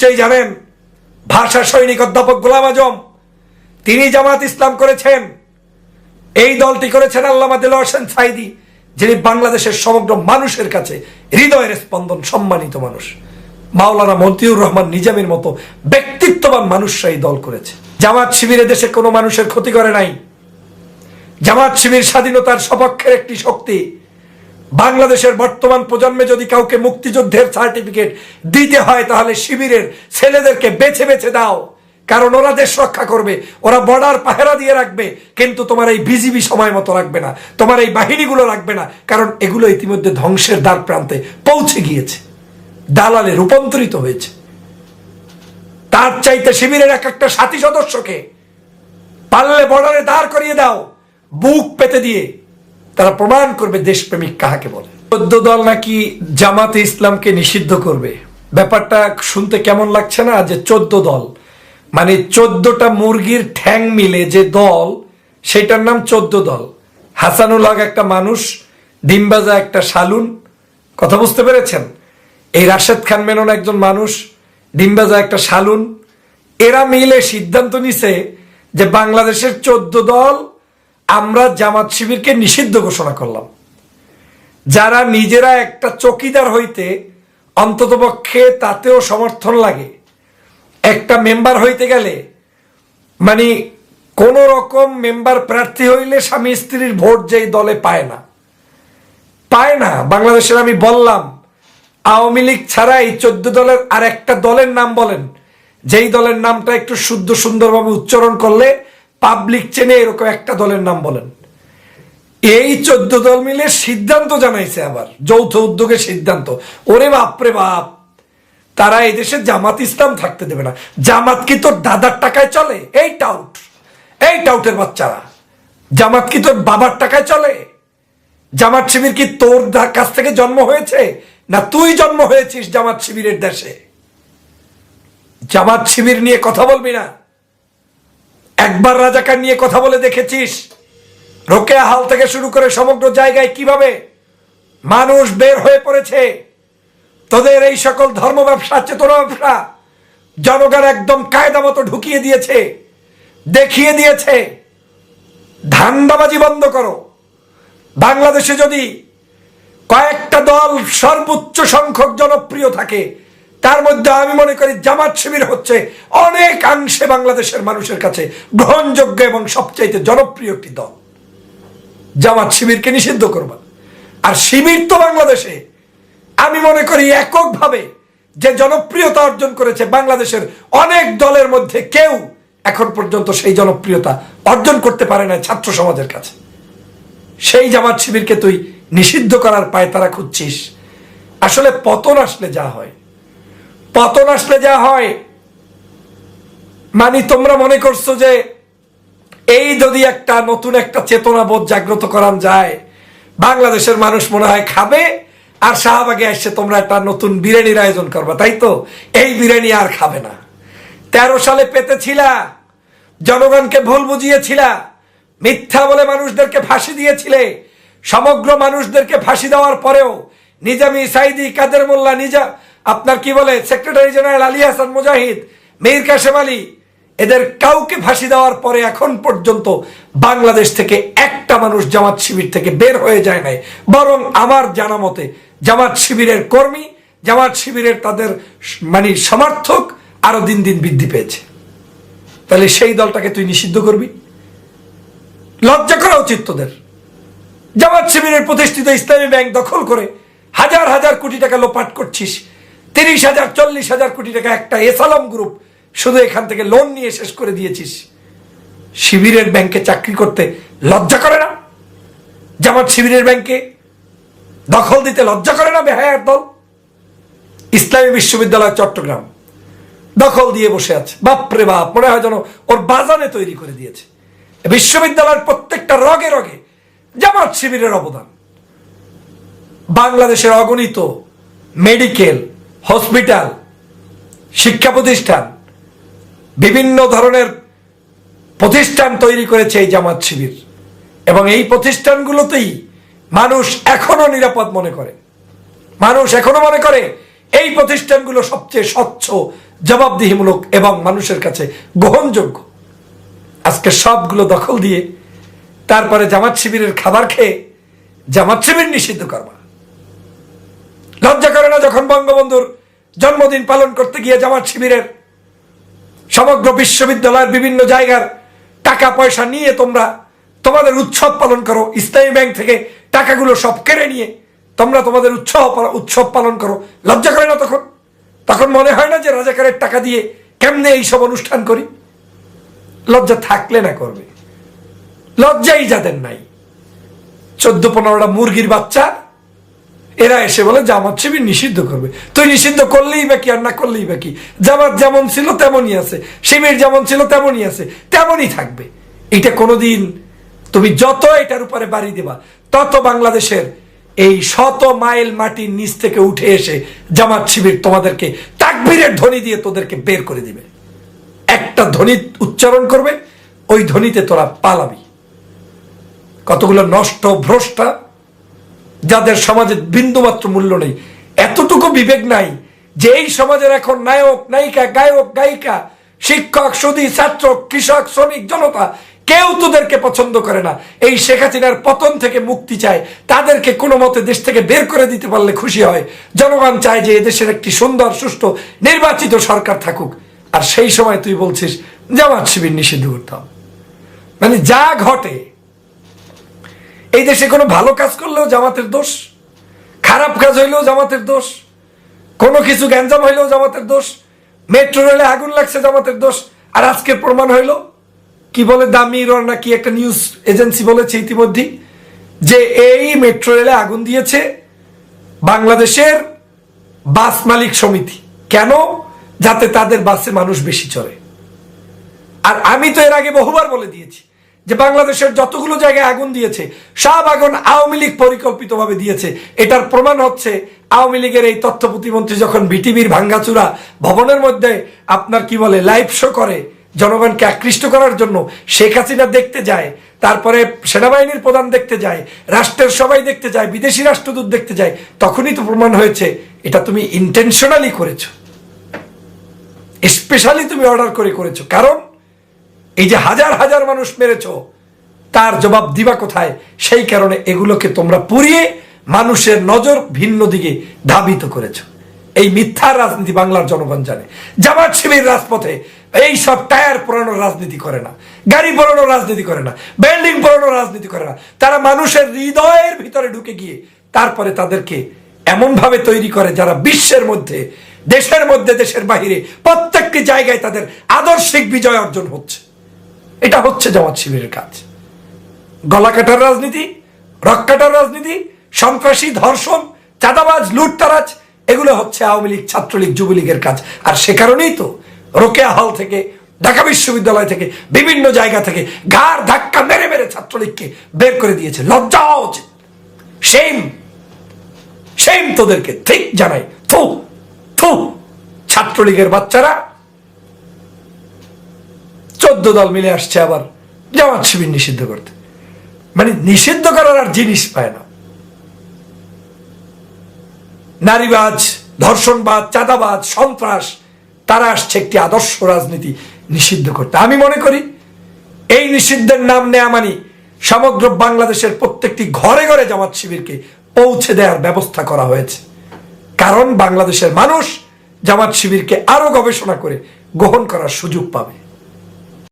নিশ্চয়ই জানেন, ভাষা সৈনিক অধ্যাপক গোলাম আজম, তিনি জামাত ইসলাম করেছেন। এই দলটি করেছেন আল্লামা দিল হোসেন সাইদি যিনি বাংলাদেশের সমগ্র মানুষের কাছে হৃদয়ের স্পন্দন, সম্মানিত মানুষ। মাওলানা মন্তিউর রহমান নিজামের মতো ব্যক্তিত্ববান মানুষরা এই দল করেছে। জামাত শিবিরে দেশে কোনো মানুষের ক্ষতি করে নাই। জামাত শিবির স্বাধীনতার সপক্ষের একটি শক্তি বাংলাদেশের বর্তমান প্রজন্মে যদি কাউকে মুক্তিযুদ্ধের সার্টিফিকেট দিতে হয়, তাহলে শিবিরের ছেলেদেরকে বেছে বেছে দাও। কারণ ওরা দেশ রক্ষা করবে, ওরা বর্ডার পাহেরা দিয়ে রাখবে, কিন্তু তোমার এই বিজিবি সময় মতো রাখবে না, তোমার এই বাহিনীগুলো রাখবে না। কারণ এগুলো ইতিমধ্যে ধ্বংসের দ্বার প্রান্তে পৌঁছে গিয়েছে, দালালে রূপান্তরিত হয়েছে। তার চাইতে শিবিরের এক একটা সাথী সদস্যকে পারলে বর্ডারে দাঁড় করিয়ে দাও, বুক পেতে দিয়ে তারা প্রমাণ করবে দেশপ্রেমিক কাহাকে বলে। চোদ্দ দল নাকি জামাতে ইসলামকে নিষিদ্ধ করবে। ব্যাপারটা শুনতে কেমন লাগছে না? যে চোদ্দ দল। মানে চোদ্দটা মুরগির ঠ্যাং মিলে যে দল, সেটার নাম চোদ্দ দল। হাসানুল হক একটা মানুষ, ডিমবাজা একটা শালুন। কথা বুঝতে পেরেছেন? এই রাশেদ খান মেনন একজন মানুষ, ডিমবাজা একটা শালুন। এরা মিলে সিদ্ধান্ত নিছে যে বাংলাদেশের চোদ্দ দল আমরা জামাত শিবিরকে নিষিদ্ধ ঘোষণা করলাম। যারা নিজেরা একটা চকিদার হইতে অন্ততপক্ষে তাতেও সমর্থন লাগে। একটা মেম্বার হইতে গেলে মানে কোন রকম মেম্বার প্রার্থী হইলে স্বামী স্ত্রীর ভোট যেই দলে পায় না। পায় না। বাংলাদেশের আমি বললাম, আওয়ামী লীগ ছাড়া এই চোদ্দ দলের আর একটা দলের নাম বলেন। যেই দলের নামটা একটু শুদ্ধ সুন্দরভাবে উচ্চারণ করলে পাবলিক চেনে এরকম একটা দলের নাম বলেন। এই চোদ্দ দল মিলে সিদ্ধান্ত জানাইছে আবার, যৌথ উদ্যোগের সিদ্ধান্ত। ওরে বাপরে বাপ, তারা এই দেশে জামাত ইসলাম থাকতে দেবে না। জামাত কি তোর দাদার টাকায় চলে? এই টাউট এই টাউটের বাচ্চারা। জামাত কি তোর বাবার টাকায় চলে? জামাত শিবির কি তোর কাছ থেকে জন্ম হয়েছে? না তুই জন্ম হয়েছিস জামাত শিবিরের দেশে? জামাত শিবির নিয়ে কথা বলবি না। একবার রাজাকার নিয়ে কথা বলে দেখেছিস? রোকেয়া হাল থেকে শুরু করে সমগ্র জায়গায় কীভাবে মানুষ বের হয়ে পড়েছে? তোদের এই সকল ধর্ম ব্যবসা, চেতনা ব্যবসা জনগণ একদম কায়দা মতো ঢুকিয়ে দিয়েছে, দেখিয়ে দিয়েছে। ধান্দাবাজি বন্ধ করো। বাংলাদেশে যদি কয়েকটা দল সর্বোচ্চ সংখ্যক জনপ্রিয় থাকে তার মধ্যে আমি মনে করি জামাত শিবির হচ্ছে অনেকাংশে বাংলাদেশের মানুষের কাছে গ্রহণযোগ্য এবং সবচাইতে জনপ্রিয় একটি দল। জামাত শিবিরকে নিষিদ্ধ করবা। আর শিবির তো বাংলাদেশে। আমি মনে করি এককভাবে যে জনপ্রিয়তা অর্জন করেছে বাংলাদেশের অনেক দলের মধ্যে কেউ এখন পর্যন্ত সেই জনপ্রিয়তা অর্জন করতে পারে না ছাত্র সমাজের কাছে। সেই জামাত শিবিরকে তুই নিষিদ্ধ করার পায় তারা খুঁজছিস। আসলে পতন আসলে যা হয় পতন আসলে যা হয়। মানে তোমরা মনে করছ যে এই যদি একটা নতুন একটা চেতনাবোধ জাগ্রত করান যায়, বাংলাদেশের মানুষ মনে হয় খাবে, আর শাহবাগে এসে তোমরা একটা নতুন বিরিয়ানির আয়োজন করবে, তাই তো? এই বিরিয়ানি আর খাবে না। তেরো সালে পেতে পেতেছিলা, জনগণকে ভুল বুঝিয়েছিলা, মিথ্যা বলে মানুষদেরকে ফাঁসি দিয়েছিলে, সমগ্র মানুষদেরকে ফাঁসি দেওয়ার পরেও নিজামি সাইদি কাদের মোল্লা নিজা আপনার কি বলে? সেক্রেটারি জেনারেল আলী হাসান মুজাহিদ, মীর কাশেম আলী, এদের কাউকে ফাঁসি দেওয়ার পরে এখন পর্যন্ত বাংলাদেশ থেকে একটা মানুষ জামাত শিবির থেকে বের হয়ে যায় নাই। বরং আমার জানা মতে জামাত শিবিরের কর্মী, জামাত শিবিরের তাদের মানে সমর্থক আরও দিন দিন বৃদ্ধি পেয়েছে। তাহলে সেই দলটাকে তুই নিষিদ্ধ করবি? লজ্জা করা উচিত তোদের। জামাত শিবিরের প্রতিষ্ঠিত ইসলামী ব্যাংক দখল করে হাজার হাজার কোটি টাকা লোপাট করছিস। তিরিশ হাজার, চল্লিশ হাজার কোটি টাকা একটা এসালাম গ্রুপ শুধু এখান থেকে লোন নিয়ে শেষ করে দিয়েছিস। শিবিরের ব্যাংকে চাকরি করতে লজ্জা করে না? জামাত শিবিরের ব্যাংকে দখল দিতে লজ্জা করে না বেহায়ার দল? ইসলামী বিশ্ববিদ্যালয় চট্টগ্রাম দখল দিয়ে বসে আছে। বাপরে বাপ, মনে হয় যেন ওর বাজানে তৈরি করে দিয়েছে। বিশ্ববিদ্যালয়ের প্রত্যেকটা রগে রগে জামাত শিবিরের অবদান। বাংলাদেশের অগণিত মেডিকেল হসপিটাল, শিক্ষা প্রতিষ্ঠান, বিভিন্ন ধরনের প্রতিষ্ঠান তৈরি করেছে এই জামাত শিবির। এবং এই প্রতিষ্ঠানগুলোতেই মানুষ এখনও নিরাপদ মনে করে। মানুষ এখনও মনে করে এই প্রতিষ্ঠানগুলো সবচেয়ে স্বচ্ছ, জবাবদিহিমূলক এবং মানুষের কাছে গ্রহণযোগ্য। আজকে সবগুলো দখল দিয়ে তারপরে জামাত শিবিরের খাবার খেয়ে জামাত শিবির নিষিদ্ধ করবা লজ্জা করে না যখন বঙ্গবন্ধুর জন্মদিন পালন করতে গিয়ে জামাত শিবিরের সমগ্র বিশ্ববিদ্যালয়ের বিভিন্ন জায়গার টাকা পয়সা নিয়ে তোমরা তোমাদের উৎসব পালন করো ইসলামী ব্যাংক থেকে টাকাগুলো সব কেড়ে নিয়ে তোমরা তোমাদের উৎসব উৎসব পালন করো। লজ্জা করে না তখন? তখন মনে হয় না যে রাজাকারের টাকা দিয়ে কেমনে এইসব অনুষ্ঠান করি? লজ্জা থাকলে না করবে। লজ্জাই যাদের নাই। চোদ্দ পনেরোটা মুরগির বাচ্চা এরা এসে বলে জামাত শিবির নিষিদ্ধ করবে। তুই নিষিদ্ধ করলেই বা কি আর না করলেই বা কি? জামাত যেমন ছিল তেমনই আছে, শিবির যেমন ছিল তেমনই আছে, তেমনই থাকবে। এটা কোনোদিন তুমি যত এটার উপরে বাড়ি দেবা, তত বাংলাদেশের এই শত মাইল মাটির নিচ থেকে উঠে এসে জামাত শিবির তোমাদেরকে তাকবীরের ধ্বনি দিয়ে তোদেরকে বের করে দিবে। একটা ধ্বনি উচ্চারণ করবে, ওই ধ্বনিতে তোরা পালাবি। কতগুলো নষ্ট ভ্রষ্টা যাদের সমাজে বিন্দুমাত্র মূল্য নেই। এতটুকু বিবেক নাই যে এই সমাজের এখন নায়ক, নায়িকা, গায়ক, গায়িকা, শিক্ষক সুদী ছাত্র, কৃষক, শ্রমিক, জনতা, কেউ তোদেরকে পছন্দ করে না। এই শেখ হাসিনার পতন থেকে মুক্তি চায়, তাদেরকে কোনো মতে দেশ থেকে বের করে দিতে পারলে খুশি হয়। জনগণ চায় যে এদেশের একটি সুন্দর, সুষ্ঠু, নির্বাচিত সরকার থাকুক। আর সেই সময় তুই বলছিস, জামাত শিবির নিষিদ্ধ করতাম মানে যা ঘটে এই দেশে কোনো ভালো কাজ করলেও জামাতের দোষ, খারাপ কাজ হইলেও জামাতের দোষ, কোনো কিছু গ্যাঞ্জাম হইলেও জামাতের দোষ, মেট্রো রেলে আগুন লাগছে জামাতের দোষ, আর আজকে প্রমাণ হইল, কি বলে দামি না কি একটা নিউজ এজেন্সি বলেছে ইতিমধ্যে, যে এই মেট্রো রেলে আগুন দিয়েছে বাংলাদেশের বাস মালিক সমিতি। কেন? যাতে তাদের বাসে মানুষ বেশি চড়ে। আর আমি তো এর আগে বহুবার বলে দিয়েছি যে বাংলাদেশের যতগুলো জায়গায় আগুন দিয়েছে, সব আগুন আওয়ামী লীগ পরিকল্পিতভাবে দিয়েছে। এটার প্রমাণ হচ্ছে আওয়ামী লীগের এই তথ্য প্রতিমন্ত্রী যখন বিটিভির ভাঙ্গাচুরা ভবনের মধ্যে আপনার কি বলে লাইভ শো করে, জনগণকে আকৃষ্ট করার জন্য, শেখ হাসিনা দেখতে যায়, তারপরে সেনাবাহিনীর প্রধান দেখতে যায়, রাষ্ট্রের সবাই দেখতে যায়, বিদেশি রাষ্ট্রদূত দেখতে যায়, তখনই তো প্রমাণ হয়েছে, এটা তুমি ইন্টেনশনালি করেছ। স্পেশালি তুমি অর্ডার করে করেছ। কারণ এই যে হাজার হাজার মানুষ মেরেছ, তার জবাব দিবা কোথায়? সেই কারণে এগুলোকে তোমরা পুড়িয়ে মানুষের নজর ভিন্ন দিকে ধাবিত করেছ। এই মিথ্যা রাজনীতি বাংলার জনগণ জানে। জামাত শিবির রাজপথে এই সব টায়ার পুরানোর রাজনীতি করে না, গাড়ি পুরানোর রাজনীতি করে না, বিল্ডিং পুরানোর রাজনীতি করে না। তারা মানুষের হৃদয়ের ভিতরে ঢুকে গিয়ে তারপরে তাদেরকে এমনভাবে তৈরি করে যারা বিশ্বের মধ্যে, দেশের মধ্যে, দেশের বাহিরে প্রত্যেকটি জায়গায় তাদের আদর্শিক বিজয় অর্জন হচ্ছে। এটা হচ্ছে জামাত শিবিরের কাজ। গলা কাটার রাজনীতি, রক কাটার রাজনীতি, সন্ত্রাসী, ধর্ষণ, চাঁদাবাজ, লুটতারাজ, এগুলো হচ্ছে আওয়ামী লীগ, ছাত্রলীগ, যুবলীগের কাজ। আর সে কারণেই তো রোকেয়া হল থেকে, ঢাকা বিশ্ববিদ্যালয় থেকে, বিভিন্ন জায়গা থেকে ঘাড় ধাক্কা মেরে মেরে ছাত্রলীগকে বের করে দিয়েছে। লজ্জা হওয়া উচিত। সেম সেম তোদেরকে। ঠিক জানাই। থু থু। ছাত্রলীগের বাচ্চারা চোদ্দ দল মিলে আসছে আবার জামাত শিবির নিষিদ্ধ করতে। মানে নিষিদ্ধ করার আর জিনিস পায় না। নারীবাজ ধর্ষণবাদ চাঁদাবাজ, সন্ত্রাস, তারা আসছে একটি আদর্শ রাজনীতি নিষিদ্ধ করতে। আমি মনে করি, এই নিষিদ্ধের নাম নেয়া মানে সমগ্র বাংলাদেশের প্রত্যেকটি ঘরে ঘরে জামাত শিবিরকে পৌঁছে দেওয়ার ব্যবস্থা করা হয়েছে। কারণ বাংলাদেশের মানুষ জামাত শিবিরকে আরও গবেষণা করে গ্রহণ করার সুযোগ পাবে।